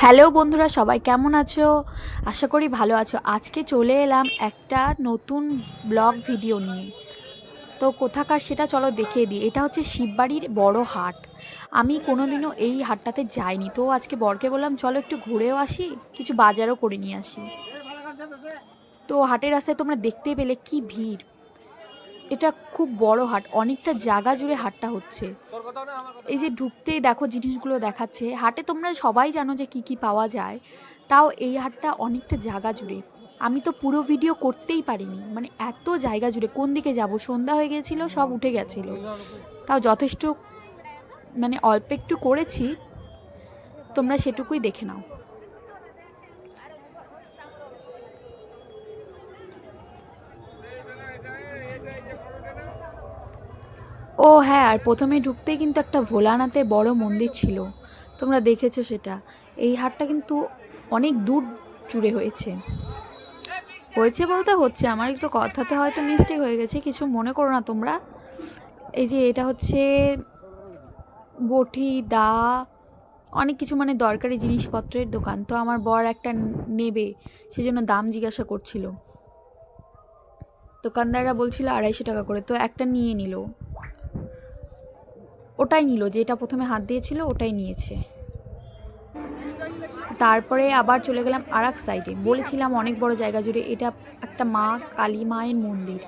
Hello বন্ধুরা, সবাই কেমন আছো? আশা করি ভালো আছো। আজকে চলে এলাম একটা নতুন ব্লগ ভিডিও নিয়ে। তো কোথাকার সেটা চলো দেখিয়ে দিই। এটা হচ্ছে শিববাড়ির বড় হাট। আমি কোনোদিনও এই হাটটাতে যাইনি। তো আজকে বরকে বললাম, চলো একটু ঘুরেও আসি, কিছু বাজারও করে নিয়ে আসি। তো হাটের রাস্তায় তোমরা দেখতে পেলে কি ভিড়। এটা খুব বড় হাট, অনেকটা জায়গা জুড়ে হাটটা হচ্ছে। এই যে ঢুকতেই দেখো জিনিসগুলো দেখাচ্ছে, হাটে তোমরা সবাই জানো যে কি কি পাওয়া যায়, তাও এই হাটটা অনেকটা জায়গা জুড়ে। আমি তো পুরো ভিডিও করতেই পারিনি মানে এত জায়গা জুড়ে, কোন দিকে যাব? সন্ধ্যা হয়ে গেছিল, সব উঠে গেছিল। তাও যথেষ্ট মানে অল্প একটু করেছি, তোমরা সেটুকুই দেখে নাও। ও হ্যাঁ আর প্রথমে ঢুকতেই কিন্তু একটা ভোলানাথের বড় মন্দির ছিল। তোমরা দেখেছ সেটা। এই হাটটা কিন্তু অনেক দূর জুড়ে হয়েছে। হয়েছে বলতে হচ্ছে, আমার একটু কথাতে হয়তো মিস্টেক হয়ে গেছে, কিছু মনে করো না তোমরা। এই যে এটা হচ্ছে বটি, দা, অনেক কিছু মানে দরকারি জিনিসপত্রের দোকান। তো আমার বর একটা নেবে, সেজন্য দাম জিজ্ঞাসা করছিল। দোকানদাররা বলছিল আড়াইশো টাকা করে, তো একটা নিয়ে নিল। ওটাই নিল, যেটা প্রথমে হাত দিয়েছিল ওটাই নিয়েছে। তারপরে আবার চলে গেলাম আর এক সাইডে বলেছিলাম অনেক বড় জায়গা জুড়ে এটা একটা মা কালী মায়ের মন্দির।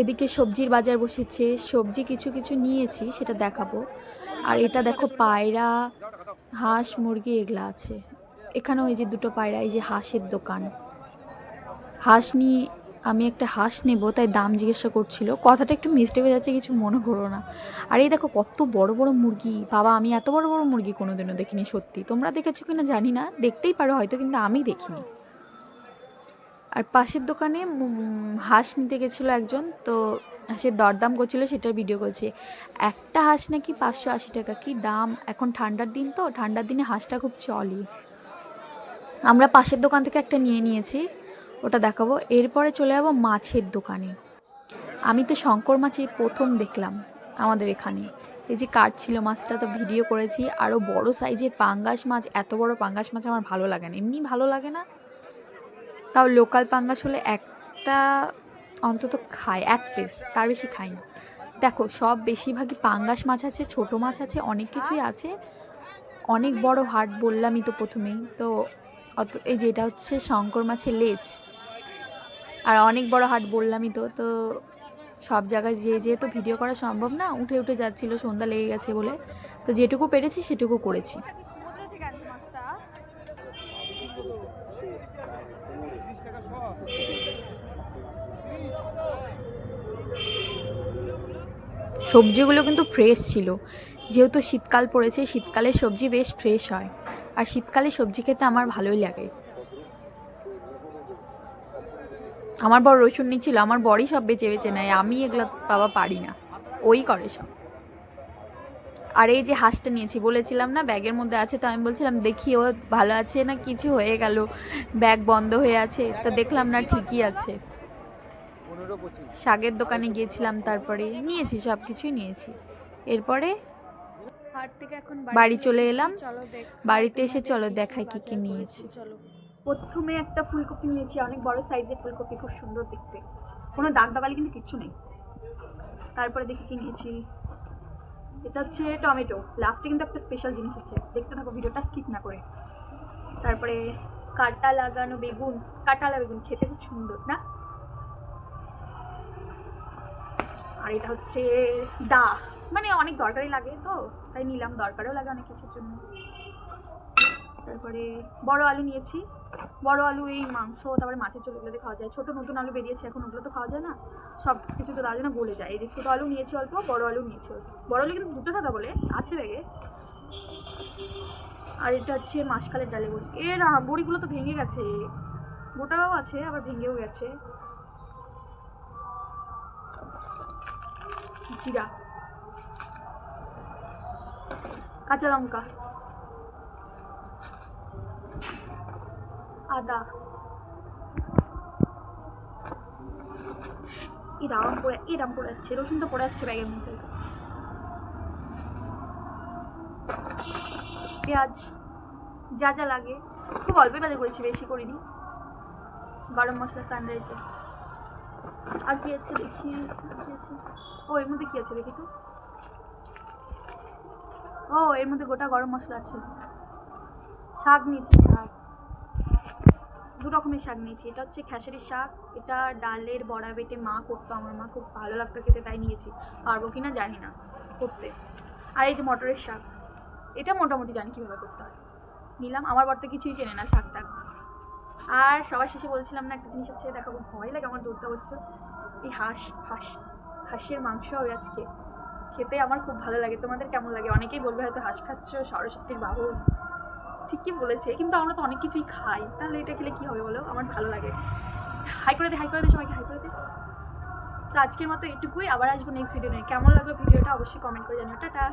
এদিকে সবজির বাজার বসেছে, সবজি কিছু কিছু নিয়েছি, সেটা দেখাবো। আর এটা দেখো পায়রা, হাঁস, মুরগি, এগুলা আছে। এখানেও এই যে দুটো পায়রা, এই যে হাঁসের দোকান। হাঁস নিয়ে আমি একটা হাঁস নেব, তাই দাম জিজ্ঞাসা করছিল। কথাটা একটু মিস্টেক হয়ে যাচ্ছে, কিছু মনে করো না। আর, এই দেখো কত বড় বড় মুরগি। বাবা, আমি এত বড় বড় মুরগি কোনোদিনও দেখিনি, সত্যি। তোমরা দেখেছ কিনা জানি না, দেখতেই পারো, হয়তো কিন্তু আমি দেখিনি। আর পাশের দোকানে হাঁস নিতে গেছিল একজন, তো হাঁসের দরদাম করছিল, সেটার ভিডিও করছে। একটা হাঁস নাকি পাঁচশো আশি টাকা, কি দাম? এখন ঠান্ডার দিন তো, ঠান্ডার দিনে হাঁসটা খুব চলে। আমরা পাশের দোকান থেকে একটা নিয়ে নিয়েছি। ওটা দেখাবো। এরপরে চলে যাব মাছের দোকানে। আমি তো শঙ্কর মাছই প্রথম দেখলাম আমাদের এখানে। এই যে কাটছিল মাছটা তো ভিডিও করেছি। আরও বড় সাইজের পাঙ্গাস মাছ, এত বড় পাঙ্গাস মাছ আমার ভালো লাগে না। এমনি ভালো লাগে না। তাও লোকাল পাঙ্গাস হলে একটা অন্তত খায়, এক পিস তার বেশি খাই না। দেখো, সব বেশিরভাগই পাঙ্গাস মাছ আছে, ছোট মাছ আছে, অনেক কিছুই আছে। অনেক বড় হাট বললামই তো প্রথমেই। তো অত এই যে এটা হচ্ছে শঙ্কর মাছের লেজ। আর অনেক বড় হাট বললামই তো তো সব জায়গায় যে যেহেতু ভিডিও করা সম্ভব না, উঠে উঠে যাচ্ছিল, সন্ধ্যা লেগে গেছে বলে। তো যেটুকু পেরেছি সেটুকু করেছি। সবজিগুলো কিন্তু ফ্রেশ ছিল। যেহেতু শীতকাল পড়েছে শীতকালে সবজি বেশ ফ্রেশ হয়। আর শীতকালে সবজি খেতে আমার ভালোই লাগে। আমার বড় রসুন নিচ্ছিল আমার বড়ই সব বেঁচে বেঁচে নেয় আমি এগুলো বাবা পারি না। ওই করে সব। আর এই যে হাঁসটা নিয়েছি বলেছিলাম না ব্যাগের মধ্যে আছে তো আমি বলছিলাম দেখি ও ভালো আছে না কিছু হয়ে গেল? ব্যাগ বন্ধ হয়ে আছে? তো দেখলাম না ঠিকই আছে। শাকের দোকানে গিয়েছিলাম তারপরে নিয়েছি সব কিছুই নিয়েছি। এরপরে থেকে এখন বাড়ি চলে এলাম। বাড়িতে এসে চলো দেখাই কি কি নিয়েছি। চলো। প্রথমে একটা ফুলকপি নিয়েছি, অনেক বড় সাইজের ফুলকপি, খুব সুন্দর দেখতে। কোনো দাগ দাগালি কিন্তু কিচ্ছু নেই। তারপরে দেখি কি নিয়েছি। এটা হচ্ছে টমেটো। লাস্টে কিন্তু একটা স্পেশাল জিনিস আছে। দেখতে থাকো, ভিডিওটা স্কিপ না করে। তারপরে কাটা লাগানো বেগুন। কাটালা বেগুন, খেতে খুব সুন্দর, না? আর এটা হচ্ছে দা। মানে অনেক দরকারি লাগে তো, তাই নিলাম। দরকারও লাগে অনেক কিছুর জন্য। তারপরে বড় আলু নিয়েছি। বড় আলু, এই মাংস, তারপরে মাছের চোখ এগুলোতে খাওয়া যায়। ছোট নতুন আলু বেরিয়েছে, এখন ওগুলো তো খাওয়া যায় না। সব কিছু তো তার জন্য গলে যায়। এই যে ছোটো আলু নিয়েছি অল্প, বড় আলু নিয়েছি অল্প। বড় আলু কিন্তু দুটো থাকা বলে, আছে ব্যাগে। আর এটা হচ্ছে মাসকালের ডালে বড়ি। এর বড়িগুলো তো ভেঙে গেছে। গোটাও আছে, আবার ভেঙেও গেছে। জিরা। কাঁচা লঙ্কা। আদা এরাম পড়ে এরাম পড়ে যাচ্ছে তো পড়ে যাচ্ছে ব্যাগের মধ্যে পেঁয়াজ যা যা লাগে খুব অল্পই বাজার করেছি বেশি করিনি গরম মশলা সানরাইজে আর কি আছে দেখি ও এর মধ্যে কি আছে দেখি তো ও এর মধ্যে গোটা গরম মশলা আছে শাক নিয়েছি শাক দু রকমের শাক নিয়েছি। এটা হচ্ছে খেসারির শাক, এটা ডালের বড়া বেটে মা করতো, আমার মা খুব ভালো লাগতো খেতে, তাই নিয়েছি। পারব কি না জানি না, করতে। আর এই যে মটরের শাক, এটা মোটামুটি জানি কীভাবে করতে হয়। নিলাম, আমার বর তো কিছুই চেনে না শাক টাক আর সবার শেষে বলছিলাম না, একটা জিনিস হচ্ছে দেখাবো, ভয় লাগে আমার দৌড়তে অবশ্য। এই হাঁস হাঁস, হাঁসের মাংস হবে আজকে। খেতে আমার খুব ভালো লাগে, তোমাদের কেমন লাগে? অনেকেই বলবে হয়তো হাঁস খাচ্ছ, সরস্বতীর বাহন ঠিকই বলেছে, কিন্তু আমরা তো অনেক কিছুই খাই। তাহলে এটা খেলে কি হবে বলো? আমার ভালো লাগে। হাই করে দে, হাই করে দে সবাইকে, হাই করে দে। তো আজকের মতো এটুকুই, আবার আসব নেক্সট ভিডিও নিয়ে। কেমন লাগল ভিডিওটা অবশ্যই কমেন্ট করে জানিও। টাটা।